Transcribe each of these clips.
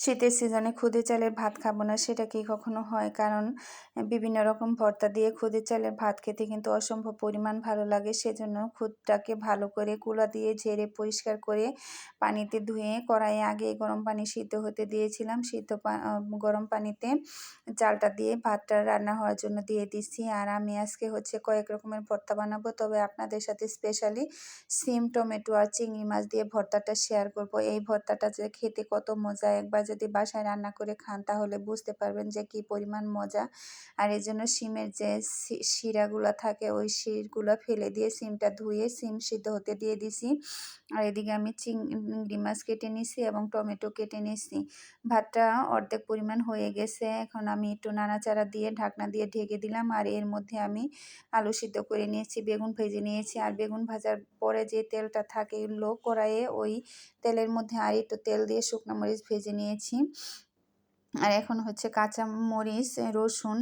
শীতের সিজনে খুদে চালের ভাত খাব না, সেটা কি কখনো হয়? কারণ, বিভিন্ন রকম ভর্তা দিয়ে খুদে চালের ভাত খেতে কিন্তু অসম্ভব পরিমাণ ভালো লাগে। সেজন্য খুদটাকে ভালো করে কুলা দিয়ে ঝেড়ে পরিষ্কার করে পানিতে ধুয়ে কড়াইয়ে আগে গরম পানি সিদ্ধ হতে দিয়েছিলাম। সিদ্ধ গরম পানিতে চালটা দিয়ে ভাতটা রান্না হওয়ার জন্য দিয়ে দিচ্ছি। আর আমি আজকে হচ্ছে কয়েক রকমের ভর্তা বানাবো। তবে আপনাদের সাথে স্পেশালি সিম, টমেটো আর চিংড়ি মাছ দিয়ে ভর্তাটা শেয়ার করব। এই ভর্তাটা যে খেতে কত মজা, একবার যদি বাসায় রান্না করে খান, তাহলে বুঝতে পারবেন যে কি পরিমাণ মজা। আর এই জন্য সিমের যে শিরাগুলো থাকে, ওই শিরগুলো ফেলে দিয়ে সিমটা ধুয়ে সিম সিদ্ধ হতে দিয়ে দিছি। আর এদিকে আমি চিংড়ি মাছ কেটে নিছি এবং টমেটো কেটে নিছি। ভাতটা অর্ধেক পরিমাণ হয়ে গেছে। এখন আমি একটু নাড়াচাড়া দিয়ে ঢাকনা দিয়ে ঢেকে দিলাম। আর এর মধ্যে আমি আলু সিদ্ধ করে নিয়েছি, বেগুন ভেজে নিয়েছি। আর বেগুন ভাজার পরে যে তেলটা থাকে লো কড়াইয়ে, ওই তেলের মধ্যে আর একটু তেল দিয়ে শুকনো মরিচ ভেজে নিয়েছি। আর এখন হচ্ছে কাঁচা মরিচ, রসুন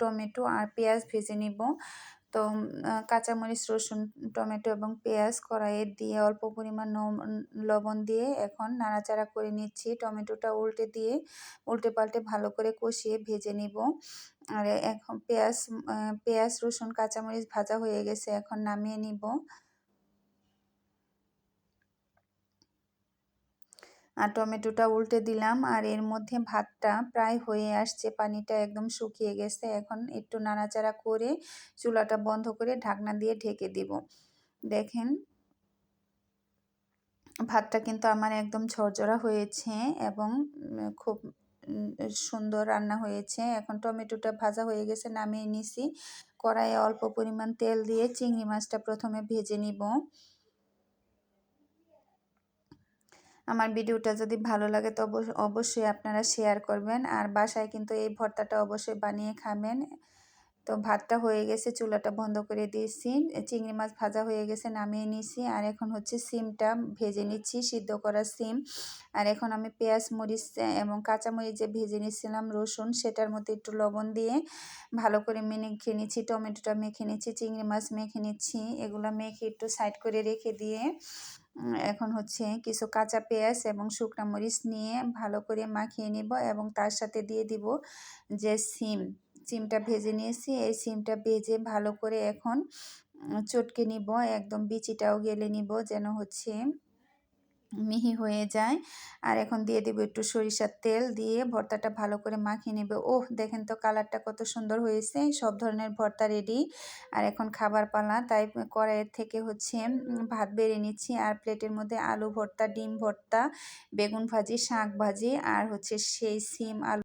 টমেটো আর পেঁয়াজ ভেজে নিব। তো কাঁচামরিচ রসুন, টমেটো এবং পেঁয়াজ কড়াইয়ে দিয়ে অল্প পরিমাণ লবণ দিয়ে এখন নাড়াচাড়া করে নিচ্ছি। টমেটোটা উল্টে দিয়ে উল্টে পাল্টে ভালো করে কষিয়ে ভেজে নিব। আর এখন পেঁয়াজ পেঁয়াজ, রসুন কাঁচামরিচ ভাজা হয়ে গেছে, এখন নামিয়ে নিব। আর টমেটোটা উল্টে দিলাম আর এর মধ্যে ভাতটা প্রায় হয়ে আসছে। পানিটা একদম শুকিয়ে গেছে। এখন একটু নাড়াচাড়া করে চুলাটা বন্ধ করে ঢাকনা দিয়ে ঢেকে দিব। দেখেন, ভাতটা কিন্তু আমার একদম ঝরঝরা হয়েছে এবং খুব সুন্দর রান্না হয়েছে। এখন টমেটোটা ভাজা হয়ে গেছে, নামিয়ে নিছি। কড়াইয়ে অল্প পরিমাণ তেল দিয়ে চিংড়ি মাছটা প্রথমে ভেজে নিব। আমার ভিডিওটা যদি ভালো লাগে তো অবশ্যই আপনারা শেয়ার করবেন। আর বাসায় কিন্তু এই ভর্তাটা অবশ্যই বানিয়ে খাবেন। তো ভাতটা হয়ে গেছে, চুলাটা বন্ধ করে দিয়েছি। চিংড়ি মাছ ভাজা হয়ে গেছে, নামিয়ে নিয়েছি। আর এখন হচ্ছে সিমটা ভেজে নিচ্ছি, সিদ্ধ করা সিম। আর এখন আমি পেঁয়াজ মরিচ এবং কাঁচামরিচ যে ভেজে নিচ্ছিলাম রসুন, সেটার মধ্যে একটু লবণ দিয়ে ভালো করে মেখে নিচ্ছি। টমেটোটা মেখে নিচ্ছি, চিংড়ি মাছ মেখে নিচ্ছি। এগুলো মেখে একটু সাইড করে রেখে দিয়ে এখন হচ্ছে কিছু কাঁচা পেঁয়াজ এবং শুকনা মরিচ নিয়ে ভালো করে মাখিয়ে নিব এবং তার সাথে দিয়ে দিব যে সিম। সিমটা ভেজে নিয়েছি। এই সিমটা ভেজে ভালো করে এখন চটকে নিব। একদম বিচিটাও গেলে নিব যেন হচ্ছে মিহি হয়ে যায়। আর এখন দিয়ে দেবো একটু সরিষার তেল দিয়ে ভর্তাটা ভালো করে মাখিয়ে নেবে। ওহ, দেখেন তো কালারটা কত সুন্দর হয়েছে। সব ধরনের ভর্তা রেডি আর এখন খাবার পালা, তাই কড়াইয়ের থেকে হচ্ছে ভাত বেড়ে নিচ্ছি। আর প্লেটের মধ্যে আলু ভর্তা, ডিম ভর্তা, বেগুন ভাজি, শাক ভাজি, আর হচ্ছে সেই সিম আলু